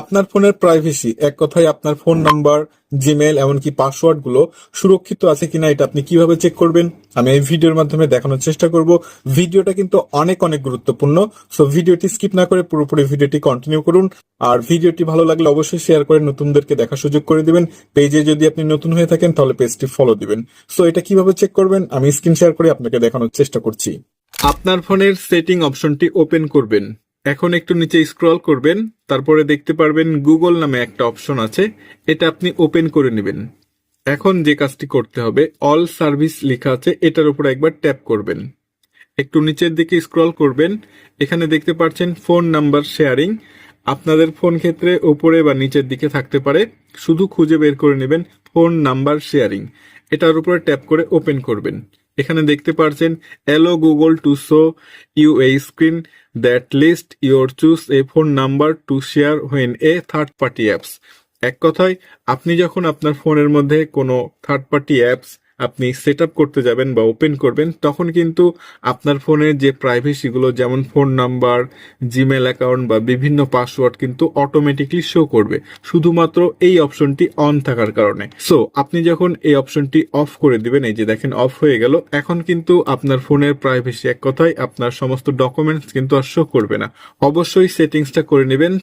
আপনার ফোনের প্রাইভেসি এক কথায় আপনার ফোন নাম্বার জিমেল এমনকি পাসওয়ার্ডগুলো সুরক্ষিত আছে কিনা এটা আপনি কীভাবে চেক করবেন? আমি এই ভিডিওর মাধ্যমে দেখানোর চেষ্টা করব। ভিডিওটা কিন্তু অনেক অনেক গুরুত্বপূর্ণ। সো ভিডিওটি স্কিপ না করে পুরোপুরি ভিডিওটি কন্টিনিউ করুন। আর ভিডিওটি ভালো লাগলে অবশ্যই শেয়ার করে নতুনদেরকে দেখার সুযোগ করে দিবেন। পেজে যদি আপনি নতুন হয়ে থাকেন, তাহলে পেজটি ফলো দিবেন। সো এটা কীভাবে চেক করবেন? আমি স্ক্রিন শেয়ার করে আপনাকে দেখানোর চেষ্টা করছি। আপনার ফোনের সেটিং অপশনটি ওপেন করবেন। এখন একটু নিচে স্ক্রল করবেন, তারপরে দেখতে পারবেন গুগল নামে একটা অপশন আছে, এটা আপনি ওপেন করে নেবেন। এখন যে কাজটি করতে হবে অল সার্ভিস লেখা আছে, এটার উপর একবার ট্যাপ করবেন। একটু নিচের দিকে স্ক্রল করবেন, এখানে দেখতে পাচ্ছেন ফোন নাম্বার শেয়ারিং আপনাদের ফোন ক্ষেত্রে ওপরে বা নিচের দিকে থাকতে পারে, শুধু খুঁজে বের করে নেবেন ফোন নাম্বার শেয়ারিং এটার উপরে ট্যাপ করে ওপেন করবেন। এখানে দেখতে পারছেন allow Google to show you a screen that list your choose a phone number to share when a third party apps এক কথায়, আপনি যখন আপনার ফোনের মধ্যে কোনো থার্ড পার্টি অ্যাপস আপনি সেট করতে যাবেন বা ওপেন করবেন, তখন কিন্তু আপনার ফোনের যে প্রাইভেসিগুলো যেমন ফোন নাম্বার জিমেল অ্যাকাউন্ট বা বিভিন্ন পাসওয়ার্ড কিন্তু অটোমেটিকলি শো করবে। শুধুমাত্র এই অপশনটি অন থাকার কারণে। সো আপনি যখন এই অপশনটি অফ করে দিবেন, এই যে দেখেন অফ হয়ে গেল, এখন কিন্তু আপনার ফোনের প্রাইভেসি এক কথায় আপনার সমস্ত ডকুমেন্টস কিন্তু আর শো করবে না। অবশ্যই সেটিংসটা করে নেবেন।